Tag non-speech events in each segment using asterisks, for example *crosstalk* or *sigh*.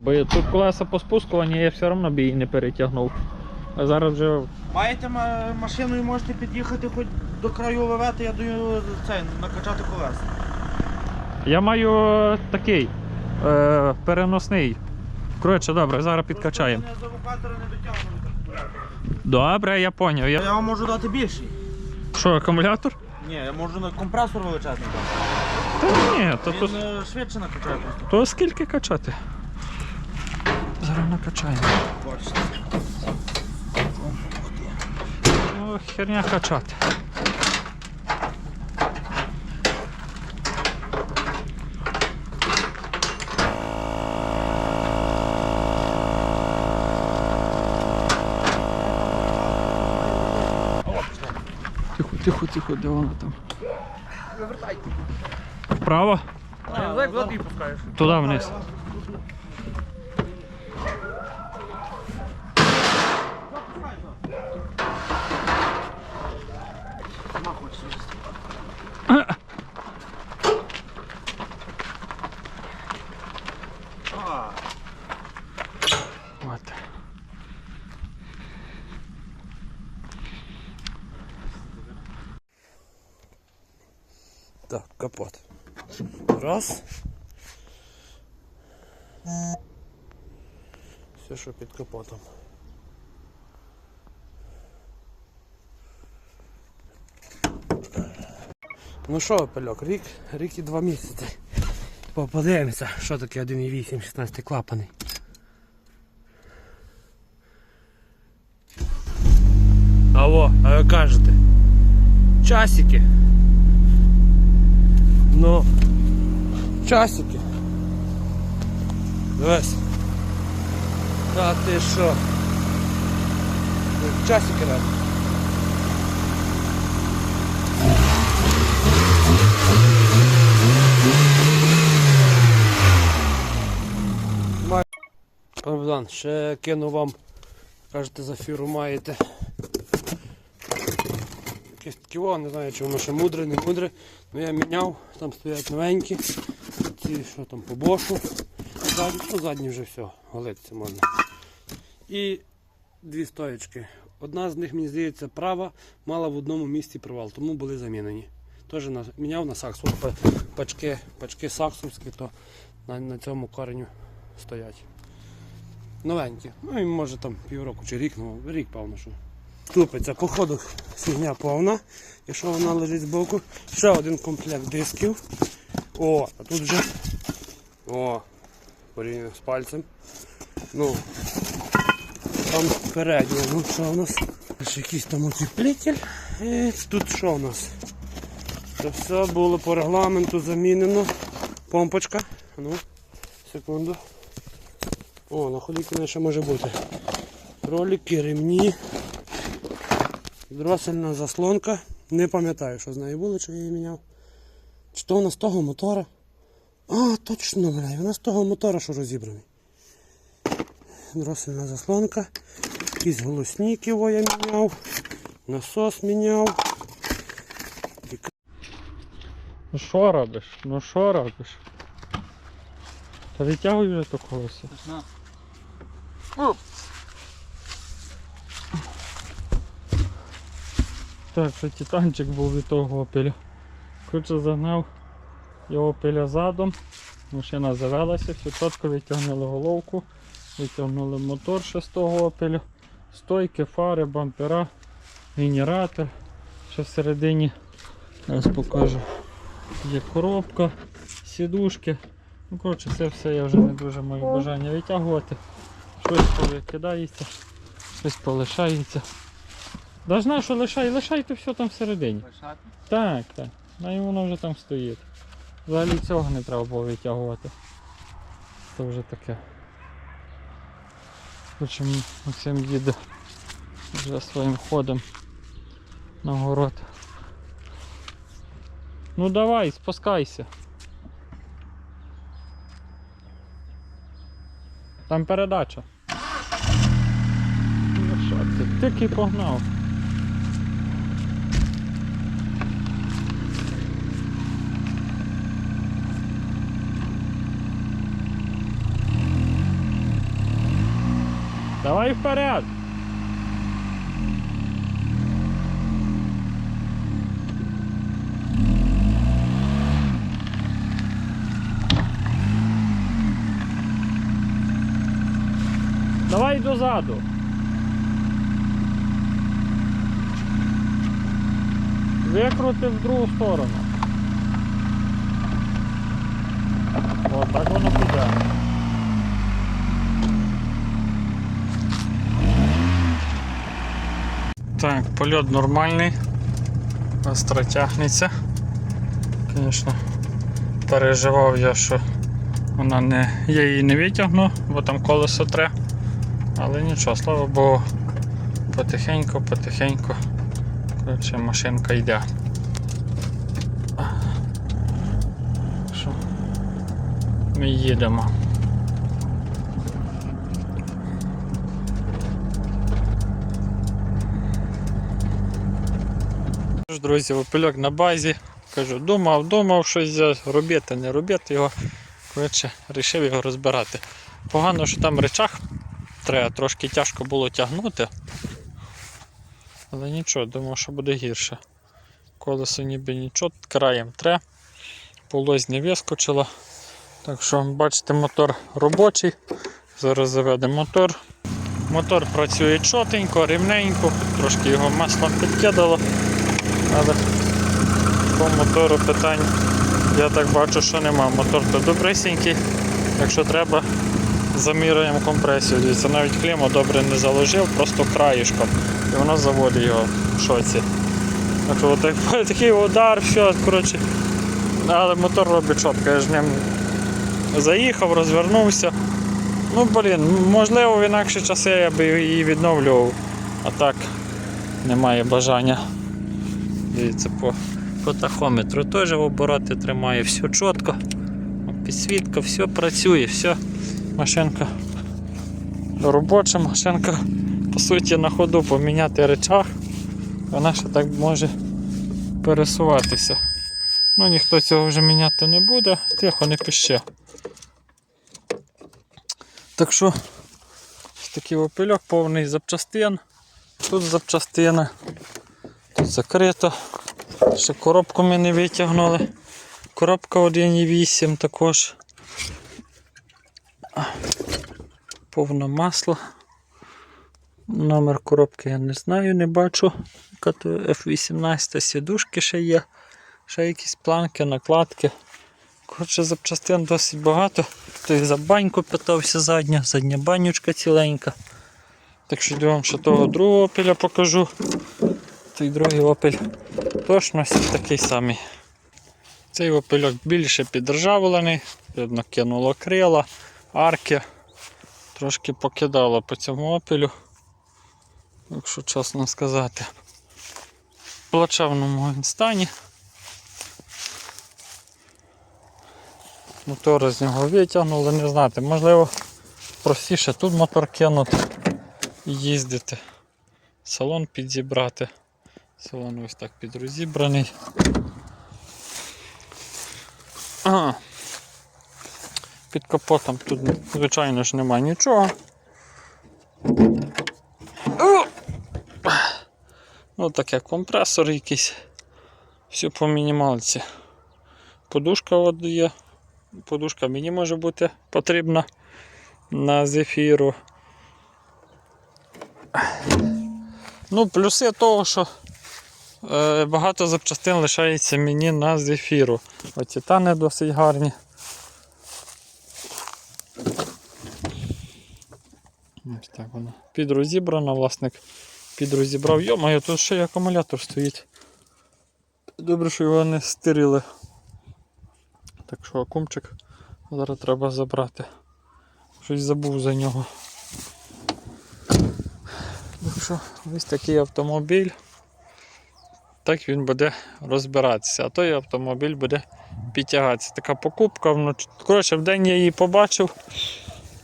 Бо тут колеса поспускувані, я все одно б її не перетягнув. А зараз вже Маєте машину і можете під'їхати хоч до краю левети, я даю це, накачати колеса. Я маю е, такий е, переносний. Коротше, добре, зараз підкачаємо. Просто вони з евакуатора не дотягнуть. Добре, я поняв. Я... Я вам можу дати більший. Що, акумулятор? Ні, я можу на компресор величезний дати. Та ні, то, то, Він е, швидше накачає просто. то скільки качати? Зараз накачаємо. Бачите. Ну, херня качати. Тихо, тихо, де вона там? Вивертайте. Вправо? Туди вниз. От. Так, капот. Раз. Все, що під капотом. Ну що, пельок, рік, рік і два місяці. По- що таке 1,8 16 клапаний. Алло, а ви кажете? Часики. Ну, часики. Дивись. Та ти що? Часики. Май- Пане ще кину вам, кажете, за фіру маєте. Якесь таке, не знаю, чи воно ще мудре, не мудре. Ну я міняв, там стоять новенькі. Ці що там по бошу. Задні, ну задні вже все, голитися можна. І дві стоєчки. Одна з них, мені здається, права, мала в одному місці провал, тому були замінені. Теж на, міняв на сакс. От па- пачки, пачки саксовські, то на, на цьому кореню стоять. Новенькі. Ну і може там півроку чи рік, ну рік певно, що. Тупиться, походу фігня повна, якщо вона лежить збоку. Ще один комплект дисків. О, а тут вже. О, порівняно з пальцем. Ну, там переднє, ну що у нас? Ще якийсь там утеплитель. І тут що у нас? Це все було по регламенту замінено. Помпочка. Ну, секунду. О, на холіку ще може бути. Ролики, ремні. Дросельна заслонка. Не пам'ятаю, що з нею було, чи я її міняв. Чи то вона з того мотора? А, точно, бля, вона з того мотора, що розібраний. Дросельна заслонка. Якісь голосніки во я міняв. Насос міняв. Ну що робиш? Ну що робиш? Та витягуй вже то колесо. Так, це титанчик був від того опеля. Коротше, загнав його опеля задом. Машина завелася, все чітко витягнули головку, витягнули мотор ще з того опеля, стойки, фари, бампера, генератор. Ще всередині зараз покажу. Є коробка, сідушки. Ну, коротше, це все я вже не дуже маю бажання витягувати. Щось повикидається, щось полишається. Должна, що лишай, лишайте все там всередині. Лишати? Так, так. Ну і воно вже там стоїть. Взагалі цього не треба було витягувати. Це вже таке. Коротше, Максим їде вже своїм ходом на город. Ну давай, спускайся. Там передача. Ти, тільки погнав. Давай вперед! Давай дозаду. Викрути в другу сторону. О, так воно піде. Так, польот нормальний. Остро тягнеться. Звісно, переживав я, що вона не, я її не витягну, бо там колесо тре. Але нічого, слава Богу, потихеньку, потихеньку. Коротше, машинка йде. Що? Ми їдемо. Друзі, опильок на базі. Кажу, думав, думав щось робити, не робити його. Коротше, вирішив його розбирати. Погано, що там речах треба, трошки тяжко було тягнути. Але нічого, думав, що буде гірше. Колесо ніби нічого, краєм тре, полозь не вискочила. Так що, бачите, мотор робочий. Зараз заведемо мотор. Мотор працює чотенько, рівненько, трошки його маслом підкидало. Але по мотору питань я так бачу, що нема. Мотор то добрисінький. Якщо треба, заміряємо компресію. Дивіться, навіть кліму добре не заложив, просто краєшком. І воно заводить його в шоці. Так, отак- *laughs* такий удар, все, коротше. Але мотор робить чітко. Я ж ним заїхав, розвернувся. Ну, блін, можливо, в інакші часи я би її відновлював. А так немає бажання. Дивіться, по, по тахометру теж обороти тримає, все чітко. Підсвітка, все працює, все. Машинка робоча, машинка по суті на ходу поміняти речах. Вона ще так може пересуватися. Ну ніхто цього вже міняти не буде, тихо не піще. Так що такий опильок повний запчастин. Тут запчастини. Тут закрито. Ще коробку ми не витягнули. Коробка 1,8 також. Повне масло. Номер коробки я не знаю, не бачу. F18 сідушки ще є. Ще якісь планки, накладки. Коротше, запчастин досить багато. Той за баньку питався задня, задня банючка ціленька. Так що йду вам ще того другого опеля покажу. Той другий опель точності такий самий. Цей опельок більше підржавлений, видно, кинуло крила, арки. Трошки покидало по цьому опелю, якщо чесно сказати. В плачевному стані. Мотори з нього витягнули, не знати, можливо простіше тут мотор кинути і їздити. Салон підзібрати. Салон ось так підрозібраний. Ага. Під капотом тут, звичайно ж, немає нічого. Ну таке компресор якийсь. Все по мінімалці. Подушка от є. Подушка мені може бути потрібна на зефіру. Ну, плюси того, що багато запчастин лишається мені на зефіру. Оці тани досить гарні. Ось так воно. Підрозібрано, власник підрозібрав. Йомаю, тут ще й акумулятор стоїть. Добре, що його не стирили. Так що акумчик зараз треба забрати. Щось забув за нього. Так що ось такий автомобіль. Так він буде розбиратися, а той автомобіль буде підтягатися. Така покупка. Коротше, в день я її побачив,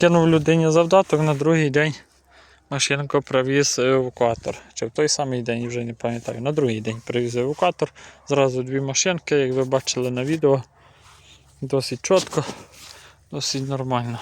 кинув людині завдаток, на другий день машинку привіз евакуатор. Чи в той самий день вже не пам'ятаю. На другий день привіз евакуатор. Зразу дві машинки, як ви бачили на відео. Досить чітко, досить нормально.